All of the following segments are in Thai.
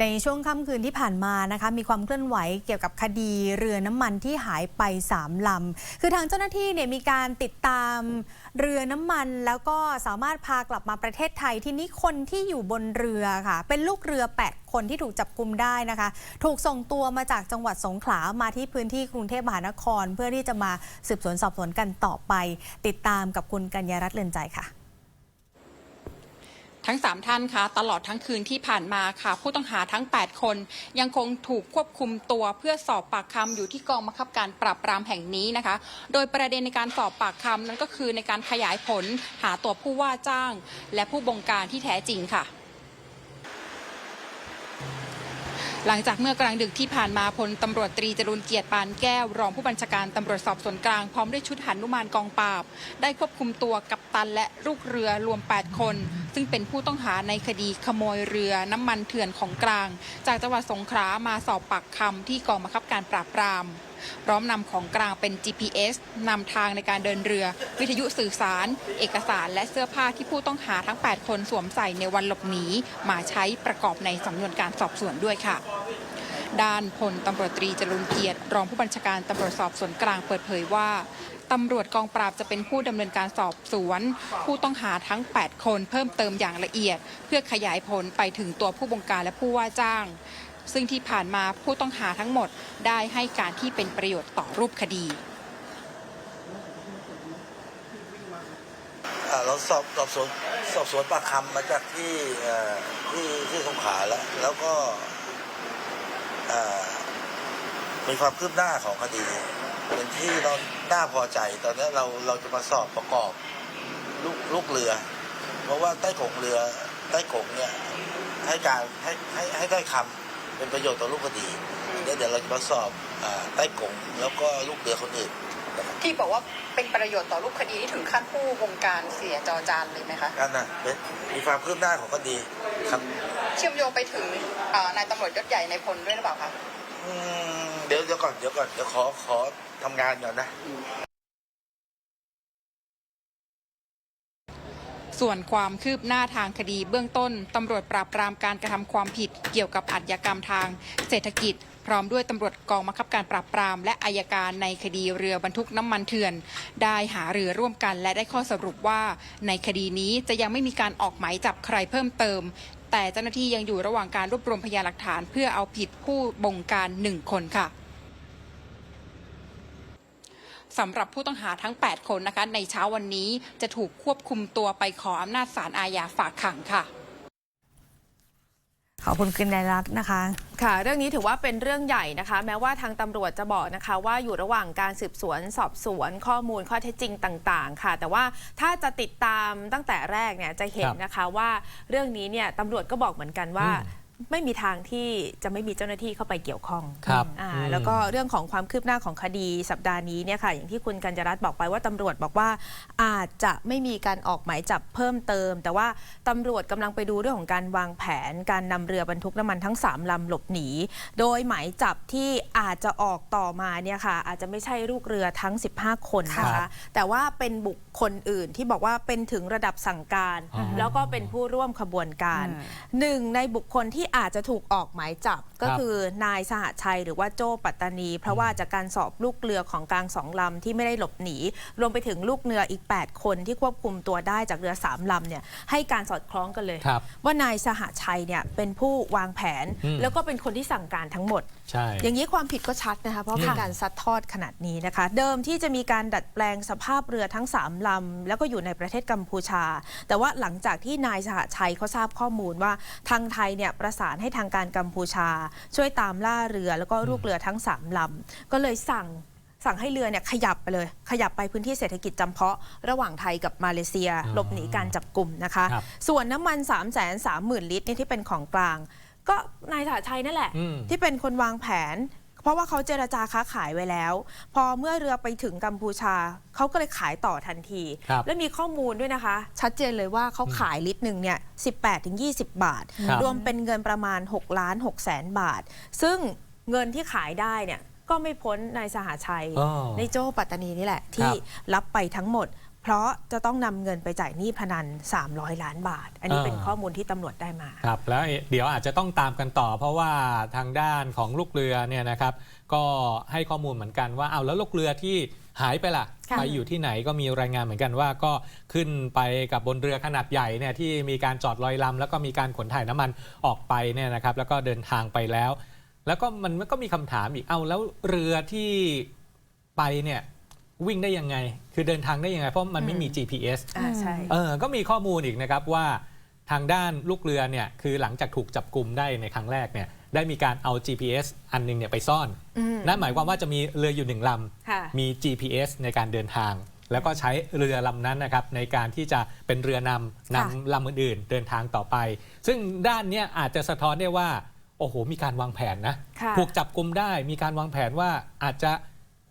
ในช่วงค่ำคืนที่ผ่านมานะคะมีความเคลื่อนไหวเกี่ยวกับคดีเรือน้ำมันที่หายไป 3 ลำ คือทางเจ้าหน้าที่เนี่ยมีการติดตามเรือน้ำมัน แล้วก็สามารถพากลับมาประเทศไทยที่นี้คนที่อยู่บนเรือค่ะ เป็นลูกเรือ 8 คนที่ถูกจับกุมได้นะคะ ถูกส่งตัวมาจากจังหวัดสงขลามาที่พื้นที่กรุงเทพมหานคร เพื่อที่จะมาสืบสวนสอบสวนกันต่อไป ติดตามกับคุณกัญญารัตน์เลือนใจค่ะ ทั้ง 3 ท่านคะตลอดทั้งคืนที่ผ่านมาค่ะ ผู้ต้องหาทั้ง 8 คน ยังคงถูกควบคุมตัวเพื่อสอบปากคำอยู่ที่กองบังคับการปราบปรามแห่งนี้นะคะ โดยประเด็นในการสอบปากคำนั้นก็คือในการขยายผลหาตัวผู้ว่าจ้าง และผู้บงการที่แท้จริงค่ะหลังจากเมื่อกลางดึกที่ผ่านมาพลตำรวจตรีจรุนเกียรติปานแก้ว รองผู้บัญชาการตำรวจสอบสวนกลางพร้อมด้วยชุดหันุมานกองปราบ ได้ควบคุมตัวกัปตันและลูกเรือรวม 8 คน ซึ่งเป็นผู้ต้องหาในคดีขโมยเรือน้ำมันเถื่อนของกลาง จากจังหวัดสงขลามาสอบปากคำที่กองบังคับการปราบปรามพร้อมนำของกลางเป็น GPS นำทางในการเดินเรือ วิทยุสื่อสาร เอกสารและเสื้อผ้าที่ผู้ต้องหาทั้ง 8 คนสวมใส่ในวันหลบหนีมาใช้ประกอบในสำนวนการสอบสวนด้วยค่ะ ด้านพลตำรวจตรีจรุนเกียรติรองผู้บัญชาการตำรวจสอบสวนกลางเปิดเผยว่าตำรวจกองปราบจะเป็นผู้ดำเนินการสอบสวน ผู้ต้องหาทั้ง 8 คนเพิ่มเติมอย่างละเอียด เพื่อขยายผลไปถึงตัวผู้บงการและผู้ว่าจ้าง ซึ่งที่ผ่านมาผู้ต้องหาทั้งหมดได้ให้การที่เป็นประโยชน์ต่อรูปคดีเราสอบสอบสวนสอบสวนปากคำมาจากที่ที่ที่สงขลาแล้วแล้วก็ มีความคืบหน้าของคดีเป็นที่เราน่าพอใจ ตอนนี้เราเราจะมาสอบประกอบลูกลูกเรือ เพราะว่าใต้กงเรือใต้กงเนี่ยให้การให้ให้ให้ได้คำเป็นประโยชน์ต่อลูกคดีเดี๋ยวเดี๋ยวเราจะมาสอบอใต้กงแล้วก็ลูกเรือคนอื่น ที่บอกว่าเป็นประโยชน์ต่อรูปคดีที่ถึงขั้นผู้วงการเสียจอจานเลยไหมคะกันนะเป็นมีความคืบหน้าของคดีครับ เชื่อมโยงไปถึงเอ่อนายตำรวจยศใหญ่ในพลด้วยหรือเปล่าคะอืมเดี๋ยวเดี๋ยวก่อนเดี๋ยวก่อนเดี๋ยวขอขอทำงานก่อนนะ ส่วนความคืบหน้าทางคดีเบื้องต้นตำรวจปราบปรามการกระทำความผิดเกี่ยวกับอาชญากรรมทางเศรษฐกิจ พร้อมด้วยตำรวจกองบังคับการปราบปราม และอายการในคดีเรือบรรทุกน้ำมันเถื่อน ได้หารือร่วมกันและได้ข้อสรุปว่าในคดีนี้จะยังไม่มีการออกหมายจับใครเพิ่มเติม แต่เจ้าหน้าที่ยังอยู่ระหว่างการรวบรวมพยานหลักฐาน เพื่อเอาผิดผู้บงการหนึ่งคนค่ะ สำหรับผู้ต้องหาทั้ง 8 คนนะคะ ในเช้าวันนี้จะถูกควบคุมตัวไปขออำนาจศาลอาญาฝากขังค่ะขอบคุณกัญญารัตน์นะคะ ค่ะ เรื่องนี้ถือว่าเป็นเรื่องใหญ่นะคะ แม้ว่าทางตำรวจจะบอกนะคะ ว่าอยู่ระหว่างการสืบสวนสอบสวนข้อมูลข้อเท็จจริงต่างๆ ค่ะ แต่ว่าถ้าจะติดตามตั้งแต่แรกเนี่ยจะเห็นนะคะว่าเรื่องนี้เนี่ยตำรวจก็บอกเหมือนกันว่า ไม่มีทางที่จะไม่มีเจ้าหน้าที่เข้าไปเกี่ยวข้องครับอ่าอืมแล้วก็เรื่องของความคืบหน้าของคดีสัปดาห์นี้เนี่ยค่ะ อย่างที่คุณกัญญารัตน์บอกไปว่าตำรวจบอกว่า อาจจะไม่มีการออกหมายจับเพิ่มเติม แต่ว่าตำรวจกำลังไปดูเรื่องของการวางแผน การนำเรือบรรทุกน้ำมันทั้ง 3ลำหลบหนี โดยหมายจับที่อาจจะออกต่อมาเนี่ยค่ะ อาจจะไม่ใช่ลูกเรือทั้ง 15 คนนะครัคะบแต่ว่าเป็นบุคคลอื่นที่บอกว่าเป็นถึงระดับสั่งการอ๋อแล้วก็เป็นผู้ร่วมขบวนการอืมหนึ่งในบุคคลที่อาจจะถูกออกหมายจับก็ครับคือนายสหชัยหรือว่าโจ้ปัตตานี เพราะว่าจากการสอบลูกเรือของกลางสองลำที่ไม่ได้หลบหนี รวมไปถึงลูกเรืออีก 8 คนที่ควบคุมตัวได้จากเรือ3ลำเนี่ยให้การสอดคล้องกันเลยครับว่านายสหชัยเนี่ยเป็นผู้วางแผนอืมแล้วก็เป็นคนที่สั่งการทั้งหมด ใช่ อย่างนี้ความผิดก็ชัดนะคะเพราะเป็นการซัดทอดขนาดนี้นะคะ เดิมที่จะมีการดัดแปลงสภาพเรือทั้ง 3 ลำ แล้วก็อยู่ในประเทศกัมพูชา แต่ว่าหลังจากที่นายสหชัยเขาทราบข้อมูลว่าทางไทยเนี่ยประสานให้ทางการกัมพูชา ช่วยตามล่าเรือแล้วก็ลูกเรือทั้ง 3 ลำ ก็เลยสั่งสั่งให้เรือเนี่ยขยับไปเลย ขยับไปพื้นที่เศรษฐกิจจำเพาะ ระหว่างไทยกับมาเลเซียอ๋อหลบหนีการจับกลุ่มนะคะครับส่วนน้ำมัน 3 3 0 0 0 0 ลิตรเนี่ยที่เป็นของกลาง ก็นายสหชัยนั่นแหละ อืม ที่เป็นคนวางแผน เพราะว่าเขาเจรจาค้าขายไว้แล้ว พอเมื่อเรือไปถึงกัมพูชา เขาก็เลยขายต่อทันที ครับและมีข้อมูลด้วยนะคะ ชัดเจนเลยว่าเขาขายลิตรหนึ่งเนี่ย18ถึง20 บาท ครับ รวมเป็นเงินประมาณ6ล้าน6แสนบาท ซึ่งเงินที่ขายได้เนี่ยก็ไม่พ้นนายสหชัย อ๋อในโจ้ปัตตานีนี่แหละ ที่รับไปทั้งหมด เพราะจะต้องนำเงินไปจ่ายหนี้พนัน 300 ล้านบาท อันนี้อ่าเป็นข้อมูลที่ตำรวจได้มาครับแล้วเดี๋ยวอาจจะต้องตามกันต่อ เพราะว่าทางด้านของลูกเรือเนี่ยนะครับ ก็ให้ข้อมูลเหมือนกันว่าเอาแล้วลูกเรือที่หายไปล่ะค่ะ ไปอยู่ที่ไหนก็มีรายงานเหมือนกันว่าก็ขึ้นไปกับบนเรือขนาดใหญ่เนี่ยที่มีการจอดลอยลำแล้วก็มีการขนถ่ายน้ำมันออกไปเนี่ยนะครับ แล้วก็เดินทางไปแล้ว แล้วก็มันก็มีคำถามอีกเอาแล้วเรือที่ไปเนี่ย วิ่งได้ยังไง คือเดินทางได้ยังไง เพราะมันไม่มี GPS อ่าใช่ เออก็มีข้อมูลอีกนะครับว่าทางด้านลูกเรือเนี่ยคือหลังจากถูกจับกลุ่มได้ในครั้งแรกเนี่ยได้มีการเอา GPS อันหนึงเนี่ยไปซ่อน อืม นั่นหมายความว่าจะมีเรืออยู่หนึ่งลค่ะำ มี GPS ในการเดินทาง แล้วก็ใช้เรือลำนั้นนะครับในการที่จะเป็นเรือนำนำลำอื่นๆเดินทางต่อไป ซึ่งด้านเนี้ยอาจจะสะท้อนได้ว่า โอ้โห มีการวางแผนนะ ค่ะ ถูกจับกลุ่มได้มีการวางแผนว่าอาจจะ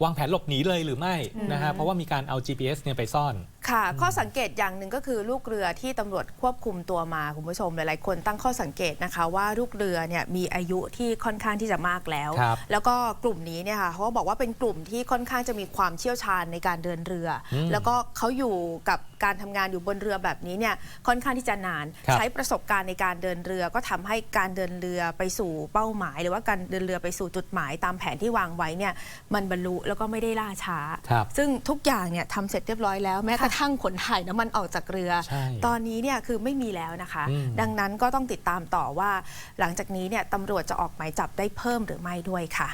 วางแผนหลบหนีเลยหรือไม่นะฮะเพราะว่ามีการเอา GPS เนี่ยไปซ่อน ค่ะ ข้อสังเกตอย่างหนึ่งก็คือลูกเรือที่ตำรวจควบคุมตัวมาคุณผู้ชมหลายๆ คนตั้งข้อสังเกตนะคะ ว่าลูกเรือเนี่ยมีอายุที่ค่อนข้างที่จะมากแล้ว ครับแล้วก็กลุ่มนี้เนี่ยค่ะเขาก็บอกว่าเป็นกลุ่มที่ค่อนข้างจะมีความเชี่ยวชาญในการเดินเรืออมแล้วก็เขาอยู่กับการทำงานอยู่บนเรือแบบนี้เนี่ยค่อนข้างที่จะนาน ครับ ใช้ประสบการณ์ในการเดินเรือ ก็ทำให้การเดินเรือไปสู่เป้าหมาย หรือว่าการเดินเรือไปสู่จุดหมาย ตามแผนที่วางไว้เนี่ยมันบรรลุแล้วก็ไม่ได้ล่าช้า ครับ ซึ่งทุกอย่างเนี่ยทำเสร็จเรียบร้อยแล้วแม้กระทั่งขนถ่ายน้ำมันออกจากเรือ ใช่ตอนนี้เนี่ยคือไม่มีแล้วนะคะ อืม ดังนั้นก็ต้องติดตามต่อว่า หลังจากนี้เนี่ยตำรวจจะออกหมายจับได้เพิ่มหรือไม่ด้วยค่ะ